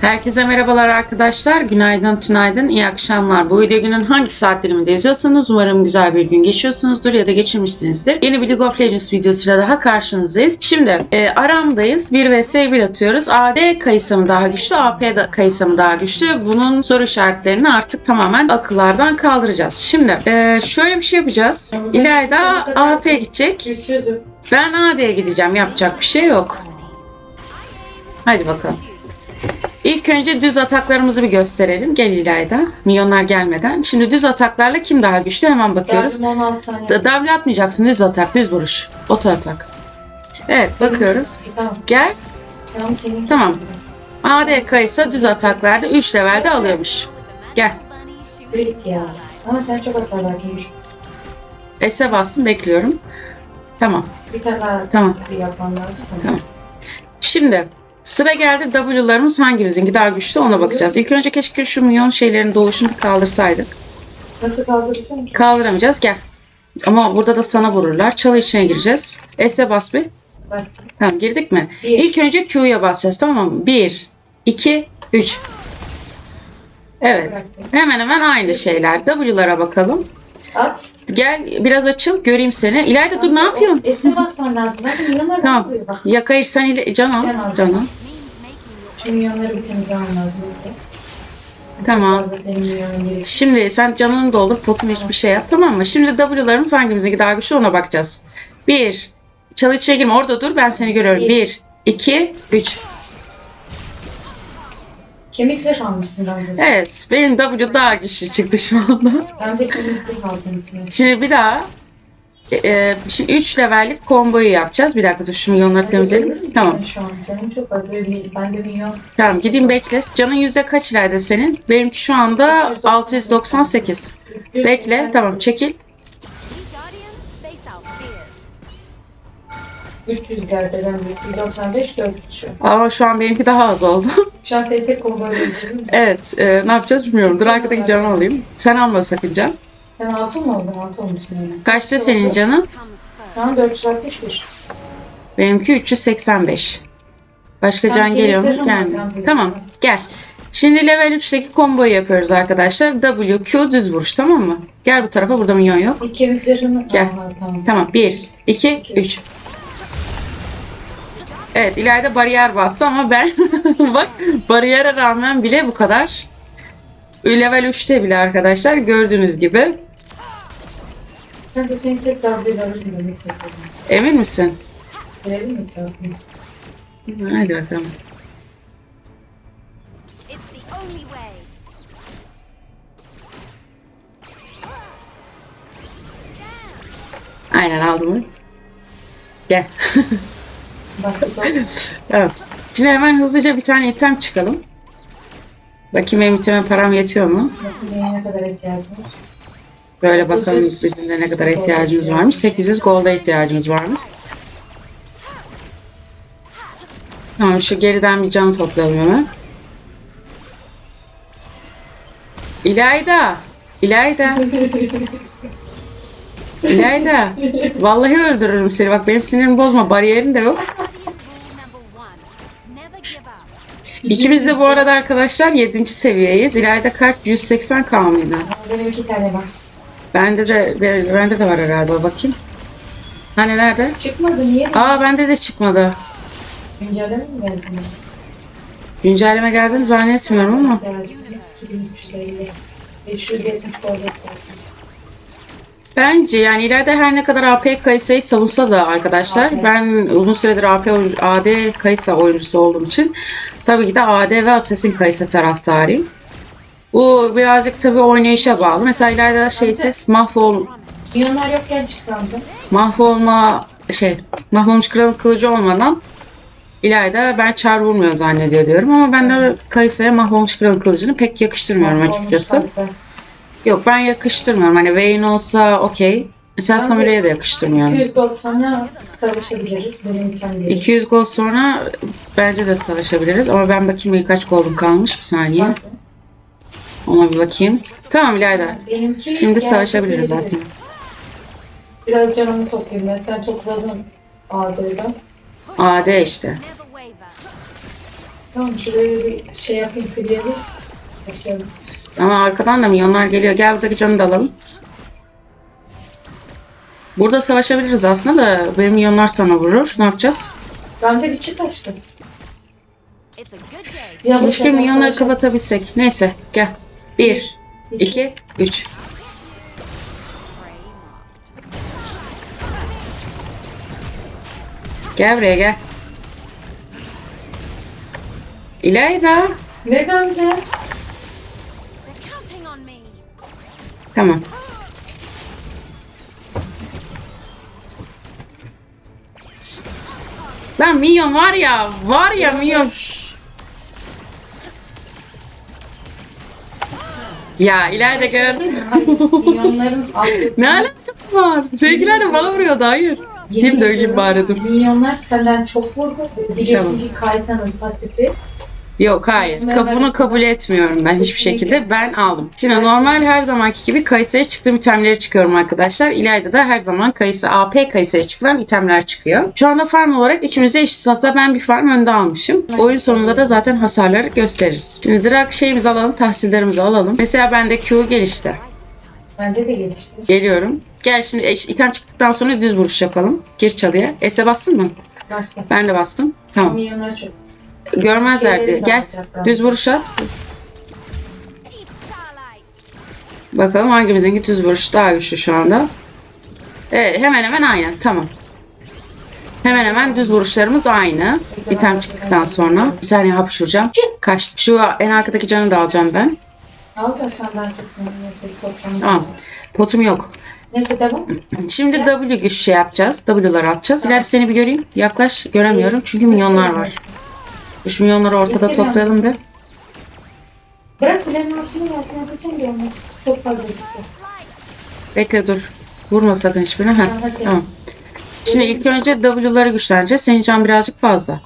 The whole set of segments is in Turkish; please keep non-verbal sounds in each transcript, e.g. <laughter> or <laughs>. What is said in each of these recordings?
Herkese merhabalar arkadaşlar. Günaydın, tünaydın, iyi akşamlar. Bu video günün hangi saat diliminde izliyorsanız umarım güzel bir gün geçiyorsunuzdur ya da geçirmişsinizdir. Yeni bir League of Legends videosuyla daha karşınızdayız. Şimdi e, aramdayız. 1 vs 1 atıyoruz. AD kayısı mı daha güçlü, AP da- kayısı mı daha güçlü? Bunun soru işaretlerini artık tamamen akıllardan kaldıracağız. Şimdi e, şöyle bir şey yapacağız. İlayda AP gidecek. Güçsüzüm. Ben AD'ye gideceğim. Yapacak bir şey yok. Hadi bakalım. İlk önce düz ataklarımızı bir gösterelim. Gel İlayda. Milyonlar gelmeden. Şimdi düz ataklarla kim daha güçlü hemen bakıyoruz. Yardım 16 saniye. D- W atmayacaksın. Düz atak, düz vuruş. Oto atak. Evet bakıyoruz. Gel. Tamam senin. Tamam. AD kayısı düz ataklarda 3 levelde alıyormuş. Gel. Ama sen çok hasar verdin. S'e bastım bekliyorum. Tamam. Bir tane daha Tamam. bir yapman lazım. Tamam. Şimdi sıra geldi W'larımız hangimizinki daha güçlü ona bakacağız. İlk önce keşke şu milyon şeylerin doğuşunu kaldırsaydık. Nasıl kaldıracağım ki? Kaldıramayacağız gel. Ama burada da sana vururlar. Çalı içine gireceğiz. S'e bas bir. Bastım. Tamam girdik mi? Bir. İlk önce Q'ya basacağız tamam mı? 1, 2, 3. Evet. Hemen hemen aynı şeyler. W'lara bakalım. At. Gel biraz açıl göreyim seni. İlayda dur ne yapıyorsun? S'e basman lazım. Hadi milyonlar Tamam. bakıyor bak. Ya hayır sen ile can al. Can al. Can al. Şu milyonları bir temizlemem lazım. Tamam. Senin gerekiyor. Şimdi sen canını doldur, potunu hiçbir şey yap tamam mı? Şimdi W'larımız hangimizinki daha güçlü ona bakacağız. 1. Çalı içine girme orada dur ben seni görüyorum. Bir. 1, 2, 3. Kemik zırh almışsın Gamze. Evet benim W daha güçlü çıktı şu anda. Gamze kemik zırh aldın. Şimdi bir daha e, şimdi 3 levellik komboyu yapacağız. Bir dakika dur şu milyonları temizleyelim. Tamam. Şu an canım çok az. Böyle bir, ben de milyon. Tamam gideyim bekle. Canın yüzde kaç ileride senin? Benimki şu anda 698. Bekle tamam çekil. 300 geldi ben de. 195 400 şu. Ama şu an benimki daha az oldu. <laughs> Şu an seni tek kombo evet e, ne yapacağız bilmiyorum. Dur arkadaki canı alayım. Sen alma sakın can. Sen altın mı oldun? Altı olmuşsun yani. Kaçta senin canın? Şu an 461. Benimki 385. Başka Tamam, can geliyor mu? Gelmiyor. Tamam gel. Şimdi level 3'teki komboyu yapıyoruz arkadaşlar. W, Q düz vuruş tamam mı? Gel bu tarafa burada minyon yok. İlk kemik zırhını... Gel. Aha, tamam. Tamam 1, 2, 3. Evet ileride bariyer bastı ama ben <laughs> bak bariyere rağmen bile bu kadar. Level 3'te bile arkadaşlar gördüğünüz gibi. Ben de seni tek darbeyle alırım demek istedim. Emin misin? Verelim mi? Hadi bakalım. Aynen aldım. Gel. <laughs> Evet. Şimdi hemen hızlıca bir tane item çıkalım. Bakayım benim iteme param yetiyor mu? Ne kadar ihtiyacım var? Böyle bakalım bizim de ne kadar ihtiyacımız varmış. 800 golda ihtiyacımız varmış. Tamam şu geriden bir can toplayalım hemen. İlayda. İlayda. İlayda. Vallahi öldürürüm seni. Bak benim sinirimi bozma. Bariyerin de yok. İkimiz de bu arada arkadaşlar 7. seviyeyiz. İlayda kaç? 180 k mıydı? Benim iki tane var. Bende de bende de var herhalde. Bakayım. Hani nerede? Çıkmadı niye? Aa bende de çıkmadı. Güncelleme mi geldi? Güncelleme geldiğini zannetmiyorum ama. İhtiyacım var. 2350. 570 gol ihtiyacım. Bence yani ileride her ne kadar AP Kayısa'yı savunsa da arkadaşlar ben uzun süredir AP AD Kayısa oyuncusu olduğum için tabii ki de AD ve Assassin Kayısa taraftarıyım. Bu birazcık tabii oynayışa bağlı. Mesela ileride şeysiz mahvol Milyonlar yokken çıkandı. mahvolma şey mahvolmuş kralın kılıcı olmadan İlayda ben çar vurmuyor zannediyor diyorum ama ben de Kayısa'ya mahvolmuş kralın kılıcını pek yakıştırmıyorum açıkçası. Yok ben yakıştırmıyorum. Hani Vayne olsa okey. De- Samuel'e de yakıştırmıyorum. 200 gol sonra savaşabiliriz. Benim için değil. 200 gol sonra bence de savaşabiliriz. Ama ben bakayım kaç golüm kalmış. Bir saniye. Ona bir bakayım. Tamam İlayda. Benimki Şimdi savaşabiliriz zaten. Biraz canımı toplayayım ben. Sen topladın A'dayla. AD işte. Tamam şuraya bir şey yapayım filiye bir. Başlayalım. Ama arkadan da milyonlar geliyor. Gel buradaki canı da alalım. Burada savaşabiliriz aslında da benim milyonlar sana vurur. Ne yapacağız? Gamze bir çık aşkım. It's a good day. Bir anda Keşke milyonları kapatabilsek. Neyse gel. Bir, iki, üç. Gel buraya gel. İlayda. Ne Gamze? Tamam. Ben milyon var ya, var ya milyon. Ya ileride gördün. Milyonların <laughs> altı. Ne alakası var? Sevgiler de bana vuruyordu hayır. Kim de öleyim bari dur. Milyonlar senden çok vurdu. Biliyorsun Tamam. Kaytan'ın patifi. Yok hayır. Ka- Bunu kabul etmiyorum ben hiçbir şekilde. Ben aldım. Şimdi normal her zamanki gibi kayısıya çıktığım itemleri çıkıyorum arkadaşlar. İleride de her zaman kayısı AP kayısıya çıkan itemler çıkıyor. Şu anda farm olarak ikimiz de eşit. Hatta ben bir farm önde almışım. Oyun sonunda da zaten hasarları gösteririz. Şimdi direkt şeyimizi alalım. Tahsillerimizi alalım. Mesela bende Q gelişti. Bende de gelişti. Geliyorum. Gel şimdi eş- item çıktıktan sonra düz vuruş yapalım. Gir çalıya. S'e bastın mı? Bastım. Ben de bastım. Tamam. Milyonlar çok. Görmezlerdi. Şeyleri Gel. Düz vuruş at. Bakalım hangimizinki düz vuruş daha güçlü şu anda. Evet hemen hemen aynı. Tamam. Hemen hemen düz vuruşlarımız aynı. İtem çıktıktan sonra. Bir saniye hapşuracağım. Kaçtı. Şu en arkadaki canı da alacağım ben. Al da senden. Tamam. Potum yok. Neyse devam. Şimdi W güç şey yapacağız. W'ları atacağız. İleride seni bir göreyim. Yaklaş. Göremiyorum. Çünkü milyonlar var. Şu milyonları ortada toplayalım bir. Bırak kulenin altına altına kaçan bir olmaz. Çok fazla gitti. Bekle dur. Vurma sakın hiçbirine. Heh, Hadi. tamam. Şimdi ilk önce W'ları güçleneceğiz. Senin can birazcık fazla.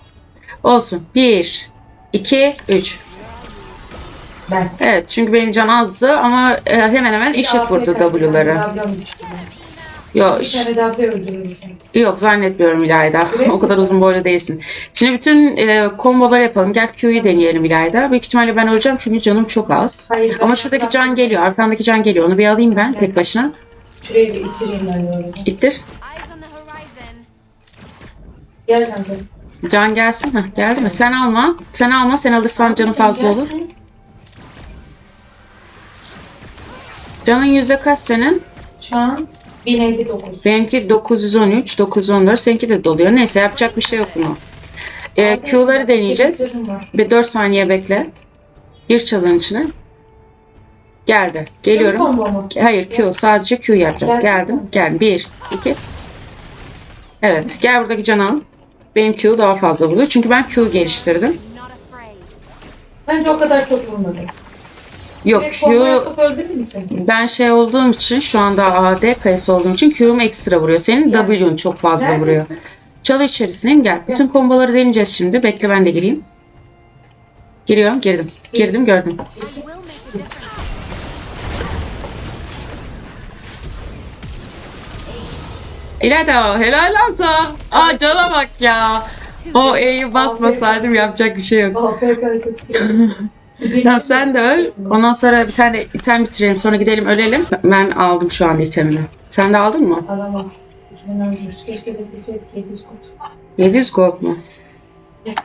Olsun. 1, 2, 3. Ben. Evet çünkü benim can azdı ama e, hemen hemen eşit vurdu W'ları. Yok, Bir tane daha öldürürüm yok zannetmiyorum İlayda. o kadar uzun boylu değilsin. Şimdi bütün e, komboları yapalım. Gel Q'yu deneyelim İlayda. Büyük ihtimalle ben öleceğim çünkü canım çok az. Hayır, Ama şuradaki can geliyor. Arkandaki can geliyor. Onu bir alayım ben tek başına. Şuraya bir ittireyim ben. İttir. Gel Gamze. Can gelsin. Heh, geldi mi? Sen alma. Sen alma. Sen alırsan canın fazla olur. Canın yüzde kaç senin? Şu an 1059. Benimki 913, 914. Seninki de doluyor. Neyse yapacak bir şey yok buna. Ee, Q'ları deneyeceğiz. Bir 4 saniye bekle. Gir çalının içine. Geldi. Geliyorum. Hayır Q. Sadece Q yapacağız. Gel. Geldim. Geldim. 1, 2. Evet. Gel buradaki canı al. Benim Q daha fazla vuruyor. Çünkü ben Q geliştirdim. Bence o kadar çok vurmadı. Yok Direkt Q yapıp öldürür ben şey olduğum için şu anda AD kayısı olduğum için Q'm ekstra vuruyor. Senin Gel. W'un çok fazla Neredesin? vuruyor. Çalı içerisindeyim gel. Bütün komboları deneyeceğiz şimdi. Bekle ben de gireyim. Giriyorum girdim. Girdim gördüm. İlayda helal olsun. Aa cana bak ya. O E'yi basmasaydım yapacak bir şey yok. AFK. <laughs> Tamam sen de öl. Ondan sonra bir tane item bitirelim. Sonra gidelim ölelim. Ben aldım şu anda itemini. Sen de aldın mı? Alamam. 2014. Keşke bekleseydik 700 kut. 700 gold mu? Evet.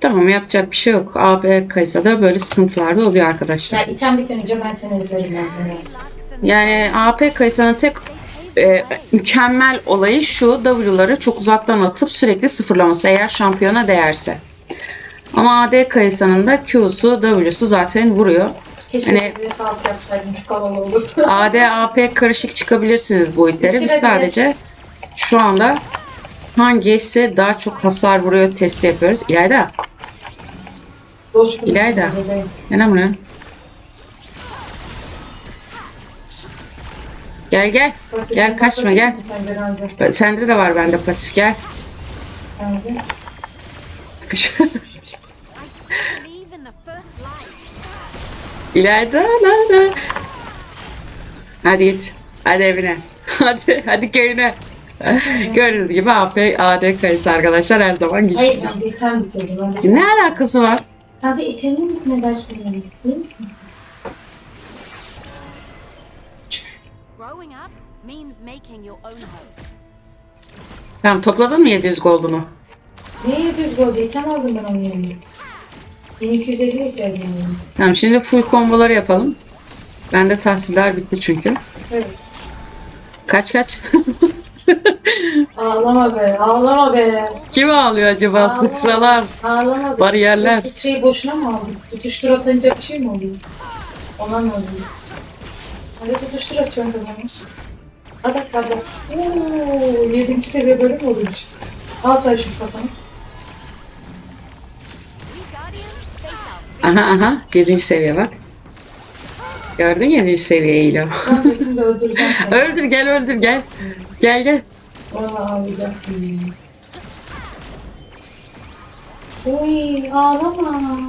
Tamam yapacak bir şey yok. AB kayısa da böyle sıkıntılar da oluyor arkadaşlar. Ya item bitirince ben seni. Relax and Yani AP kayısanın tek e, mükemmel olayı şu W'ları çok uzaktan atıp sürekli sıfırlaması eğer şampiyona değerse. Ama AD kayısanın da Q'su W'su zaten vuruyor. Keşke Hani- defalt yapsaydım şu olurdu. <laughs> AD AP karışık çıkabilirsiniz bu itleri. Biz sadece şu anda hangisi daha çok hasar vuruyor testi yapıyoruz. İlayda. İlayda. Gel buraya. Gel gel. Gel kaçma gel. Sende de var bende pasif gel. Ramza. <laughs> İleride. ileride. Hadi git. Hadi evine. <laughs> Hadi hadi köyüne. Gördüğünüz gibi AP, AD kayısı arkadaşlar her zaman güçlü. Hayır item bitirdim. Ben Ne alakası var? Gamze itemin bitmedi aşkım benim. Değil misin? Growing up means making your own home. Tamam topladın mı 700 gold'unu? Ne yapıyoruz bu arada? İtem aldım ben onun yerine. 1250 ihtiyacım var. Tamam şimdi full komboları yapalım. Bende tahsiller bitti çünkü. Evet. Kaç kaç? <laughs> Ağlama be, ağlama be. Kim ağlıyor acaba? Ağlama. Sıçralar, Ağlama be. bariyerler. Bu Fitreyi boşuna mı aldın? Tutuştur atınca bir şey mi oluyor? Ona mı oluyor? Hadi tutuştur atıyorum kazanı. Hadi hadi. Ooo, yedinci seviye böyle mi oluyor? Al şu kafanı. Aha aha 7. seviye bak. Gördün 7. seviyeyi ile. Ben de şimdi öldüreceğim seni. <laughs> öldür gel öldür gel. Gel gel. Valla ağlayacaksın. Uy ağlama. <laughs>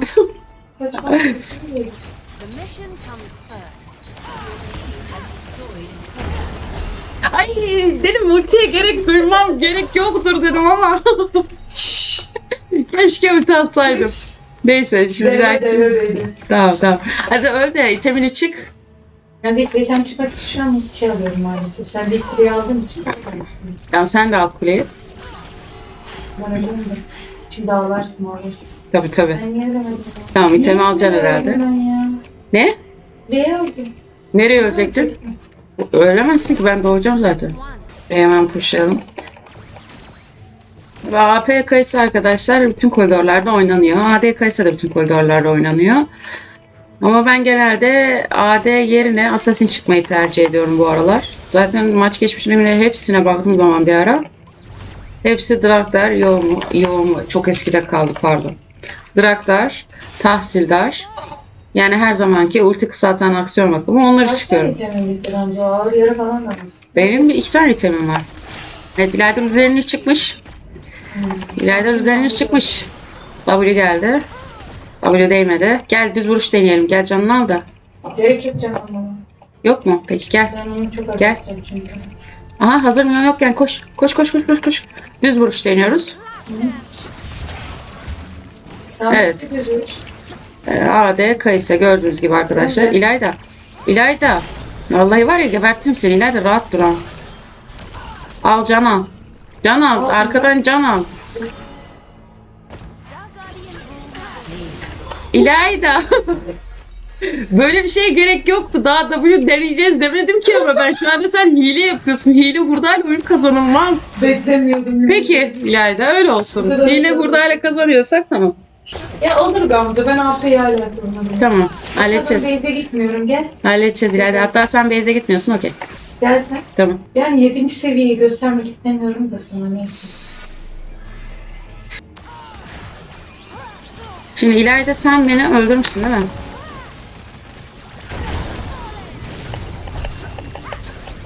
Ay dedim ultiye gerek duymam gerek yoktur dedim ama. <laughs> Keşke ulti atsaydım. Neyse şimdi bir deve. Tamam tamam. Hadi öl de itemini çık. Ben de hiç zaten çıkmak için şu an şey alıyorum maalesef. Sen de ilk kuleyi aldığın için yaparsın. Tamam sen de al kuleyi. Ben öyle mi? Şimdi ağlarsın ağlarsın. Tabii tabii. Ben niye ölemedim? Tamam itemi alacaksın herhalde. Ne? Niye öldüm? Nereye ölecektin? Ölemezsin ki ben doğacağım zaten. Hemen pushlayalım. Ve AP kayısı arkadaşlar bütün koridorlarda oynanıyor. AD kayısı da bütün koridorlarda oynanıyor. Ama ben genelde AD yerine Assassin çıkmayı tercih ediyorum bu aralar. Zaten maç geçmişine hepsine baktığım zaman bir ara. Hepsi Draktar, yoğun mu? Yoğun mu? Çok eskide kaldı pardon. Draktar, Tahsildar. Yani her zamanki ulti kısaltan aksiyon bakımı onları Kaç çıkıyorum. tane itemin bitti ağır yarı falan da mısın? Benim iki tane itemim var. Evet İlayda Rüzgar'ın çıkmış. İlayda Rüzgar'ın çıkmış. W geldi. W değmedi. Gel düz vuruş deneyelim. Gel canını al da. Gerek yok canım. Yok mu? Peki gel. Gel. Aha hazır mı? Yok gel koş. Koş koş koş koş koş. Düz vuruş deniyoruz. Tamam, Evet. Ee, AD Kayısı gördüğünüz gibi arkadaşlar. Evet. İlayda. İlayda. Vallahi var ya geberttim seni İlayda rahat dur ha. Al can al. Can al. Arkadan can al. İlayda. <laughs> Böyle bir şeye gerek yoktu. Daha W deneyeceğiz demedim ki ama ben şu anda sen hile yapıyorsun. Hile hurdayla oyun kazanılmaz. Beklemiyordum. Peki İlayda öyle olsun. Hile hurdayla kazanıyorsak tamam. Ya olur Gamze ben AP'yi yapıyorum. Tamam. Ben Halledeceğiz. base'e gitmiyorum gel. Halledeceğiz İlayda. Hatta sen base'e gitmiyorsun okey. Gel sen. Tamam. Yani 7. seviyeyi göstermek istemiyorum da sana neyse. Şimdi İlayda sen beni öldürmüşsün değil mi?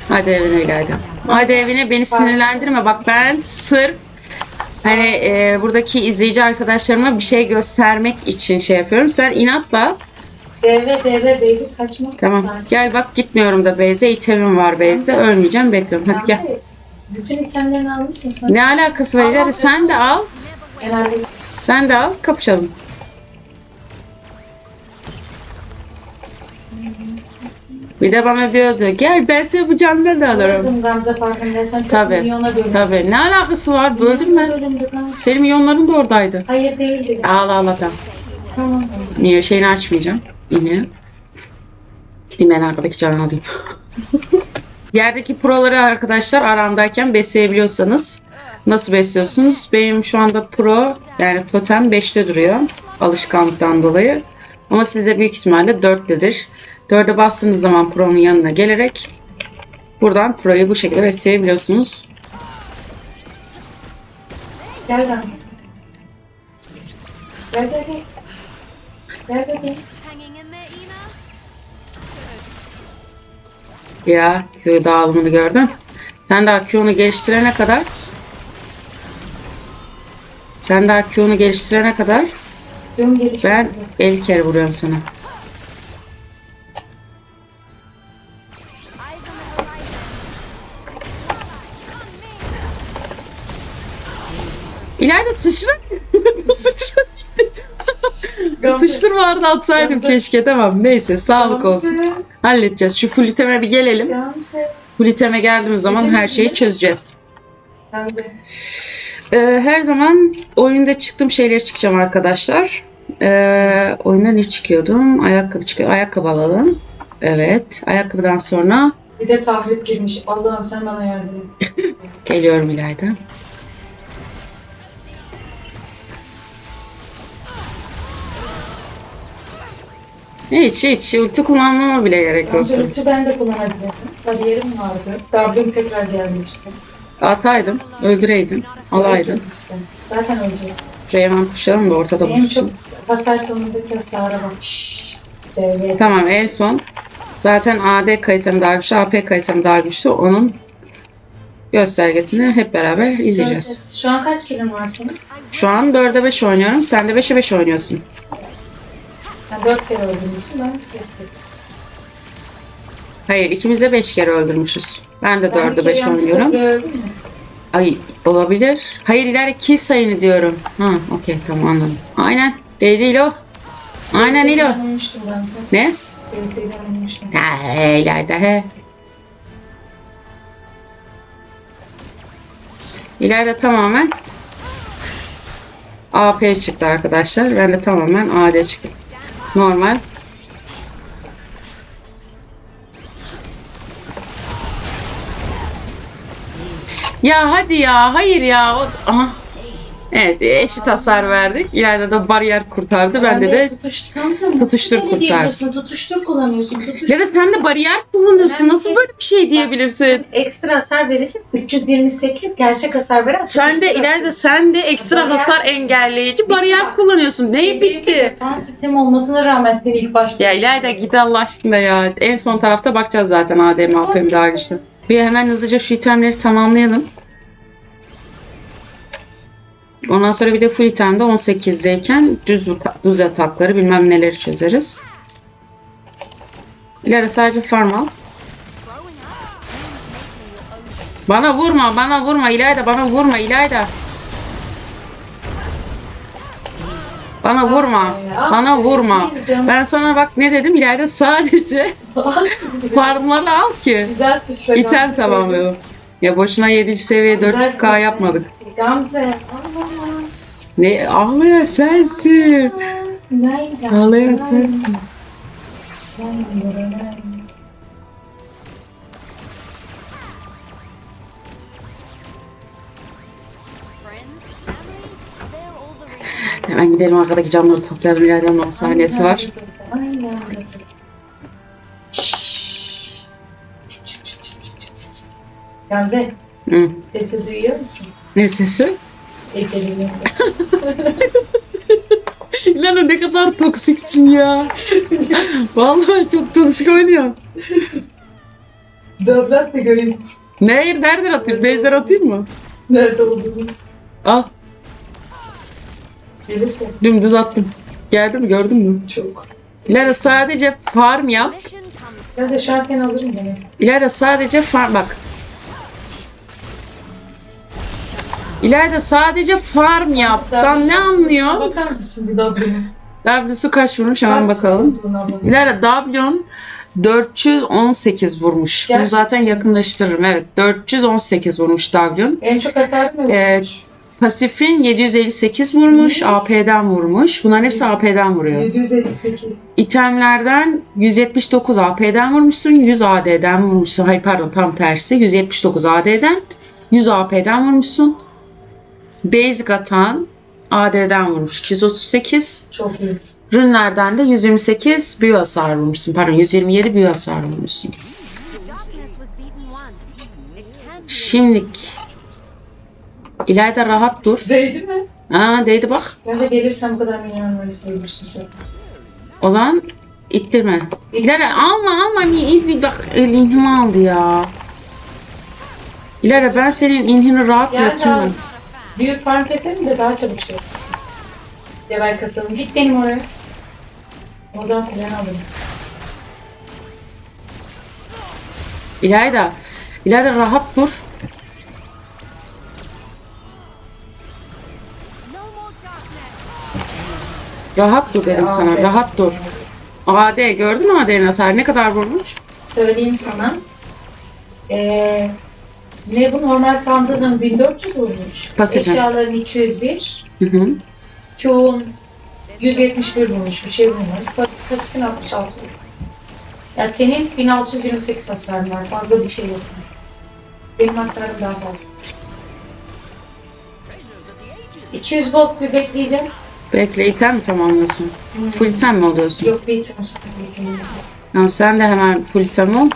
Hadi evine İlayda. Hadi evine beni sinirlendirme. Bak ben sırf hani e, buradaki izleyici arkadaşlarıma bir şey göstermek için şey yapıyorum. Sen inatla DV DV baby kaçma. tamam Sakin. gel bak gitmiyorum da Beyze itemim var Beyze ölmeyeceğim bekliyorum. Hadi gel. Bütün itemlerini almışsın sen. Ne alakası var İlayda sen de al. Herhalde Sen de al kapışalım. Bir de bana diyordu gel ben seni bu canlı da alırım. Gamze farkındaysan Tabii. milyona bölündü. Tabii ne alakası var bölündü Gamze. Senin milyonların da oradaydı. Hayır değildi. Ağla ağla tamam. Tamam. Niye şeyini açmayacağım. Yine. Gideyim ben arkadaki canını alayım. <laughs> Yerdeki proları arkadaşlar aramdayken besleyebiliyorsanız nasıl besliyorsunuz? Benim şu anda pro yani totem 5'te duruyor alışkanlıktan dolayı. Ama size büyük ihtimalle 4'tedir. 4'e bastığınız zaman pro'nun yanına gelerek buradan pro'yu bu şekilde besleyebiliyorsunuz. Gel Gamze. Gel gel gel. Gel gel gel. Ya Q dağılımını gördün. Sen daha Q'nu geliştirene kadar sen daha Q'nu geliştirene kadar ben 50 kere vuruyorum sana. İlayda sıçra. <laughs> sıçra. Gamze. Tutuşturma arada atsaydım Gamze. keşke tamam. Neyse sağlık olsun. Gamze, Halledeceğiz. Şu fuliteme bir gelelim. Gamze. Fuliteme geldiğimiz zaman her şeyi çözeceğiz. Gamze. Ee, her zaman oyunda çıktığım şeyleri çıkacağım arkadaşlar. Ee, oyunda ne çıkıyordum? Ayakkabı çıkıyor. Ayakkabı alalım. Evet. Ayakkabıdan sonra Bir de tahrip girmiş. Allah'ım sen bana yardım et. <laughs> geliyorum İlayda. Hiç hiç ulti kullanmama bile gerek yoktu. ulti ben de kullanabilirdim. Bariyerim vardı. W'm tekrar gelmişti. Ataydım, öldüreydim, alaydım. İşte. Zaten öleceğiz. Şuraya hemen kuşalım da ortada En çok buluşsun. hasar tonundaki hasara bak. Şşş. Tamam en son zaten AD kayısam daha güçlü, AP kayısam daha güçlü. Onun göstergesini hep beraber izleyeceğiz. Şu an kaç kilon var senin? Şu an 4'e 5 oynuyorum. Sen de 5'e 5 oynuyorsun. Dört kere öldürmüşsün. Ben dört kere. Hayır ikimiz de 5 kere öldürmüşüz. Ben de Ben bir 4'e kere 5 yanlışlıkla oynuyorum. Ay olabilir. Hayır ileride kill sayını diyorum. Ha okey tamam anladım. Aynen. Değil değil o. Aynen değil o. Ben ölmüştüm Gamze. Ne? Ha he ileride he. İleride tamamen AP çıktı arkadaşlar. Ben de tamamen AD çıktı. Normal. Ya hadi ya. Hayır ya. O... Aha. Evet eşit hasar verdik. İleride de bariyer kurtardı. Bende de tutuştur. Gamze, tutuştur nasıl kurtar. diyebiliyorsun? Tutuştur kullanıyorsun. Tutuştur. ya da sen de bariyer kullanıyorsun. Nasıl böyle bir şey diyebilirsin? Ekstra hasar vereceğim. 328 gerçek hasar veren. Sen de ileride sen de ekstra Bariyer- hasar engelleyici bariyer kullanıyorsun. Neyi bitti? Defans sistemi olmasına rağmen seni ilk başta. Ya İlayda git Allah aşkına ya. En son tarafta bakacağız zaten ADM APM daha güçlü. Bir hemen hızlıca şu itemleri tamamlayalım. Ondan sonra bir de full itemde 18'deyken düz, düz atakları bilmem neleri çözeriz. İleride sadece farm al. Bana vurma, bana vurma İlayda, bana vurma İlayda. Bana vurma, bana vurma. Ben sana bak ne dedim İlayda sadece <laughs> farmları al ki. Güzel sıçra. İtem tamamlayalım. Ya boşuna 7. seviye Güzel 400k sıçra. yapmadık. Gamze. Ne ağlayan sensin. Ağlayan sensin. Friends, family, they're all the reason Hemen gidelim arkadaki camları toplayalım. İleriden 10 saniyesi var. Aynen. Gamze, Hı. sesi duyuyor musun? Ne sesi? Eceli'nin. <laughs> Lana ne kadar toksiksin ya. Vallahi çok toksik oynuyor. Doblat da göreyim. Ne? Nereden atayım? Base'den atayım mı? Nerede olduğunu. Al. Gelirse Dümdüz attım. Geldi mi? Gördün mü? çok. İleride sadece farm yap. Ben de seni alırım demek. İleride sadece farm bak. İleride sadece farm yap. Lan ne anlıyor? Bakar mısın bir bunu? W'su kaç vurmuş hemen bakalım. İleride W'un 418 vurmuş. Bunu Gerçekten. zaten yakınlaştırırım. Evet 418 vurmuş W'un. En çok hasar ne Ee? Pasif'in 758 vurmuş. AP'den vurmuş. Bunların hepsi AP'den vuruyor. 758. İtemlerden 179 AP'den vurmuşsun, 100 AD'den vurmuşsun. Hayır pardon tam tersi. 179 AD'den, 100 AP'den vurmuşsun. Basic atan AD'den vurmuş 238. Çok iyi. Rünlerden de 128 büyü hasar vurmuşsun. Pardon 127 büyü hasar vurmuşsun. Şimdilik İlayda rahat dur. Değdi mi? Aa değdi bak. Ben de gelirsem bu kadar milyon numarası sen. O zaman ittirme. İlayda alma alma. Bir bak inhimi aldı ya. İlayda ben senin inhini rahat Yani bırakayım. Büyük farm keselim de daha çabuk şey. Level kasalım. Git benim oraya. O zaman plan alırım. İlayda. İlayda rahat dur. Rahat dur dedim sana. Rahat dur. AD gördün mü AD'nin hasar ne kadar vurmuş? Söyleyeyim sana. Ee, ne bu normal sandığının 1400 vurmuş. Pasif. Eşyaların 201. Hı hı. Q'un 171 vurmuş. Bir şey vurmuş. Pasifin 66 vurmuş. Ya senin 1628 hasarın var. Fazla bir şey yok. Benim hasarım daha fazla. 200 gold bir bekleyeceğim. Bekle item mi tamamlıyorsun? Full item mi oluyorsun? Yok bir item. Tamam sen de hemen full item ol.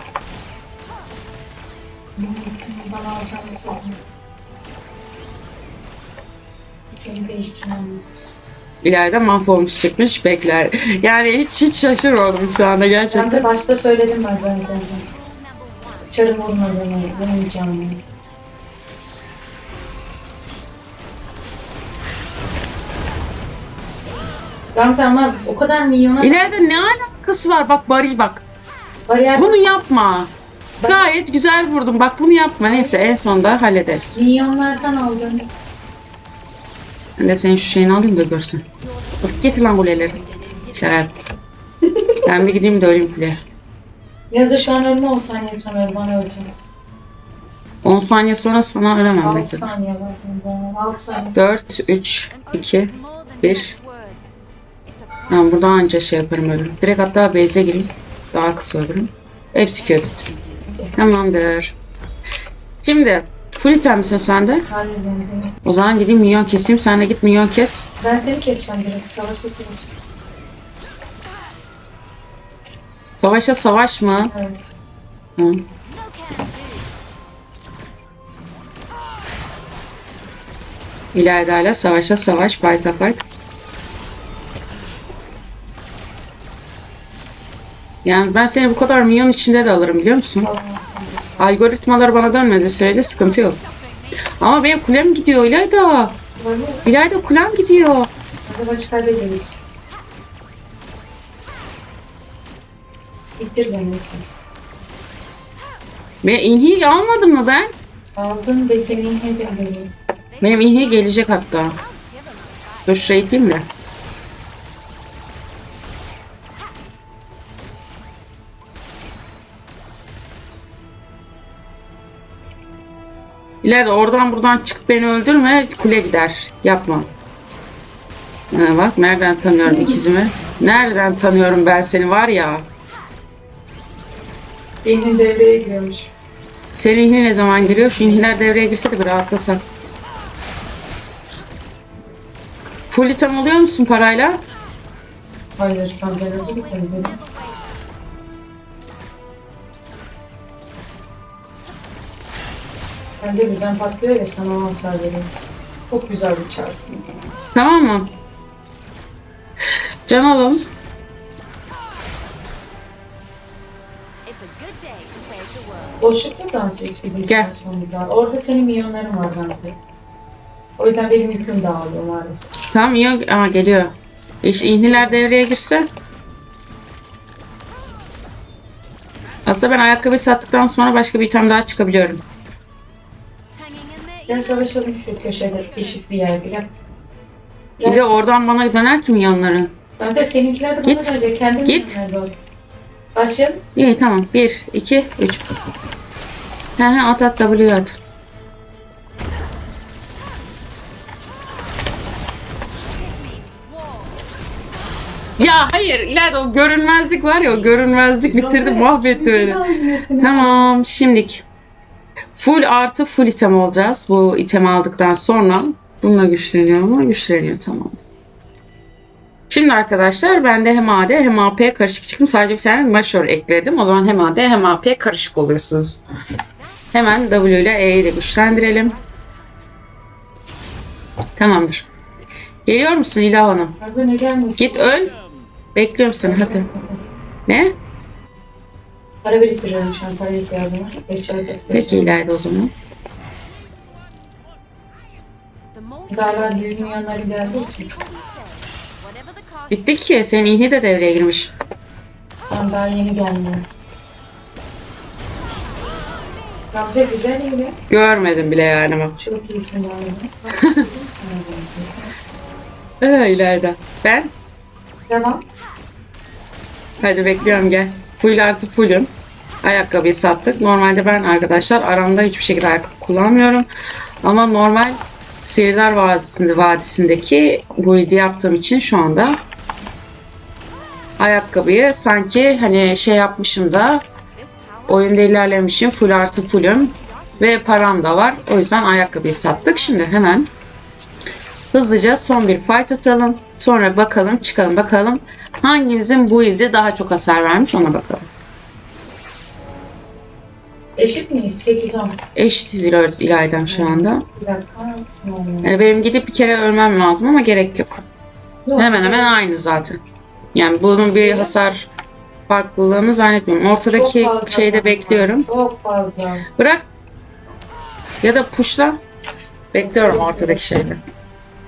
İleride mahvolmuş çıkmış bekler. Yani hiç hiç şaşırmadım şu anda Ben gerçekten. de başta söyledim ben zaten. Çarım vurmadığını, vurmayacağımı. Gamze ama o kadar milyona İleride ne alakası var? Bak bari bak. bariyer Bunu yapma. Gayet güzel vurdum. Bak bunu yapma. Neyse en sonunda hallederiz. milyonlardan aldın. Ben de senin şu şeyini alayım da görsün. Dur getir lan kuleleri. Şeref. ben bir gideyim de öleyim kule. Yazı şu an ölme 10 saniye sonra öl, bana öleceğim. 10 saniye sonra sana ölemem 6 bekle. saniye var. 6 saniye. 4, 3, An 2. oath is more than bir. just words. It's a Ben buradan anca şey yaparım ölürüm. Direkt hatta base'e gireyim. Daha kısa ölürüm. Hepsi kötü. Tamamdır. Şimdi full item misin sen de? Hayır ben. O zaman gideyim milyon keseyim. Sen de git milyon kes. Ben seni keseceğim direkt. Savaşta savaş. Savaşa savaş mı? Evet. Hı. İleride hala savaşa savaş, fight'a fight. Yani ben seni bu kadar milyon içinde de alırım biliyor musun? Algoritmalar bana dönmedi söyle sıkıntı yok. Ama benim kulem gidiyor İlayda. İlayda kulem gidiyor. Maç kaybediyoruz. İttir beni. Ve inhiyi almadım mı ben? Aldın ve seni hep veriyorum. Benim inhi gelecek hatta. Dur şuraya iteyim de. İleride oradan buradan çık beni öldürme kule gider. Yapma. Ha, bak nereden tanıyorum ikizimi. Nereden tanıyorum ben seni var ya. Beynin devreye giriyormuş. Senin ihni ne zaman giriyor? Şu inhiler devreye girse de bir rahatlasak. Full item oluyor musun parayla? Hayır, ben devreye gitmedim. Ben de birden patlıyor ya sana o hasar veriyor. Çok güzel bir çarpsın. Tamam mı? Can alalım. It's a good day to save the world. Boşlukta dans et bizim Gel. savaşmamız var. Orada senin milyonların var bence. O yüzden benim yüküm dağılıyor maalesef. Tamam iyi. Aa, geliyor. İşte ihniler devreye girse. Aslında ben ayakkabı sattıktan sonra başka bir item daha çıkabiliyorum. Gel savaşalım şu köşede eşit bir yerde. Gel. Bir de oradan bana döner ki milyonları. Zaten seninkiler de bana Git. Kendim Git. var. Başlayalım. İyi tamam. 1, 2, 3. He he at at W at. Ya hayır ileride o görünmezlik var ya o görünmezlik bitirdi mahvetti beni. Tamam şimdilik. Full artı full item olacağız. Bu itemi aldıktan sonra. Bununla güçleniyor mu? Güçleniyor tamam. Şimdi arkadaşlar ben de hem AD hem AP karışık çıktım. Sadece bir tane major ekledim. O zaman hem AD hem AP karışık oluyorsunuz. Hemen W ile E'yi de güçlendirelim. Tamamdır. Geliyor musun İlah Hanım? Git öl. Bekliyorum seni hadi. Ne? Para biriktiriyorum şu an. Para ihtiyacım var. Eşya Peki İlayda o zaman. Galiba büyük milyonları geldiği için. Bitti ki. Senin ihni de devreye girmiş. Ben daha yeni gelmiyor. Gamze güzel iyi. Görmedim bile yani bak. Çok iyisin Gamze. <laughs> Ee, ileride. Ben? Devam. Hadi bekliyorum gel. Full artı fullüm. Ayakkabıyı sattık. Normalde ben arkadaşlar aramda hiçbir şekilde ayakkabı kullanmıyorum. Ama normal Sihirdar Vadisi'nde, Vadisi'ndeki build'i yaptığım için şu anda ayakkabıyı sanki hani şey yapmışım da oyunda ilerlemişim. Full artı fullüm. Ve param da var. O yüzden ayakkabıyı sattık. Şimdi hemen hızlıca son bir fight atalım. Sonra bakalım çıkalım bakalım hanginizin bu ilde daha çok hasar vermiş ona bakalım. Eşit miyiz? 8 10. Eşitiz İlay- İlayda'm şu anda. Bir dakika. Hmm. Yani benim gidip bir kere ölmem lazım ama gerek yok. Yok, Hemen hemen aynı zaten. Yani bunun bir hasar farklılığını zannetmiyorum. Ortadaki fazla şeyde bekliyorum. Çok fazla. Bırak. Ya da pushla. Bekliyorum ortadaki şeyde.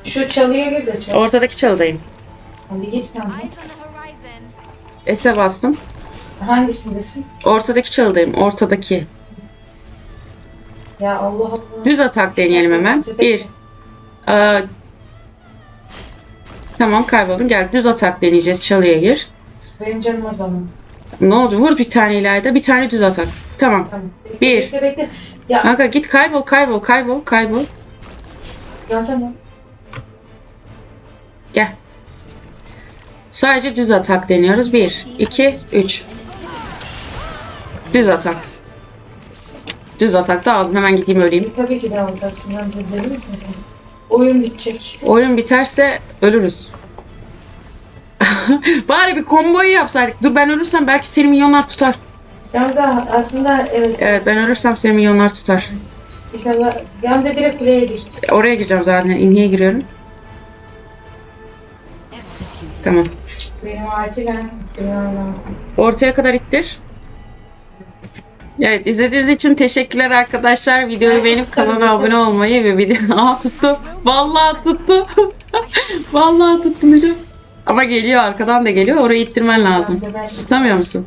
Şu çalıya bir de çal. Ortadaki çalıdayım. Bir git kanka. eyes on the horizon. S'e bastım. Hangisindesin? Ortadaki çalıdayım. Ortadaki. Ya Allah Allah. Düz atak deneyelim hemen. Bir. Aa, tamam kayboldum. Gel düz atak deneyeceğiz. Çalıya gir. Benim canım o zaman. Ne oldu? Vur bir tane ileride. Bir tane düz atak. Tamam. Tamam. Bekle, Bir. Bekle bekle. Ya Kanka git kaybol kaybol kaybol kaybol. gelsene. Gel. Sadece düz atak deniyoruz. 1, 2, 3. Düz atak. Düz atakta aldım. Hemen gideyim öleyim. E, tabii ki de alacaksın. Ben de deli misin sen? Oyun bitecek. Oyun biterse ölürüz. <laughs> Bari bir komboyu yapsaydık. Dur ben ölürsem belki seni milyonlar tutar. Da aslında evet. Evet ben ölürsem seni milyonlar tutar. İnşallah. Da direkt kuleye gir. Oraya gireceğim zaten. İnhiye giriyorum. Tamam. Benim acilen. Ortaya kadar ittir. Evet izlediğiniz için teşekkürler arkadaşlar. Videoyu beğenip kanala abone olmayı ve video... <laughs> Aa tuttu. Vallahi tuttu. <laughs> Vallahi tuttu hocam. Ama geliyor arkadan da geliyor. Orayı ittirmen lazım. Tutamıyor musun?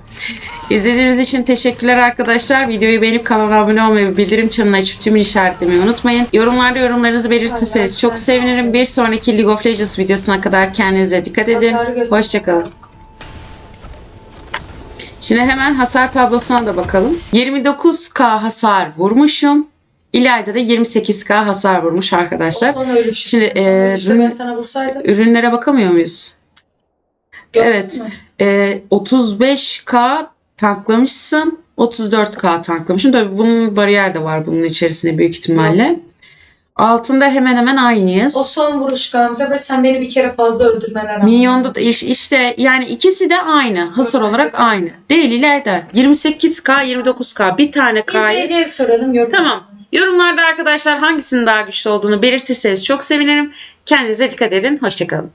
İzlediğiniz için teşekkürler arkadaşlar. Videoyu beğenip kanala abone olmayı ve bildirim çanını açıp tümünü işaretlemeyi unutmayın. Yorumlarda yorumlarınızı belirtirseniz çok sevinirim. Bir sonraki League of Legends videosuna kadar kendinize dikkat edin. Hoşçakalın. Şimdi hemen hasar tablosuna da bakalım. 29k hasar vurmuşum. İlayda da 28k hasar vurmuş arkadaşlar. ölüş. Şimdi, e, ölüşte rün- ben sana vursaydım. Ürünlere bakamıyor muyuz? gördün evet. Ee, 35k tanklamışsın. 34k tanklamışım. Tabii bunun bariyer de var bunun içerisinde büyük ihtimalle. Altında hemen hemen aynıyız. O son vuruş Gamze ve sen beni bir kere fazla öldürmene rağmen. Minyonda da iş- işte yani ikisi de aynı. Hasar olarak aynı. Değil ileride. 28k 29k bir tane k'yı. İzleyiciye soralım yorum. Tamam. Yorumlarda arkadaşlar hangisinin daha güçlü olduğunu belirtirseniz çok sevinirim. Kendinize dikkat edin. Hoşçakalın.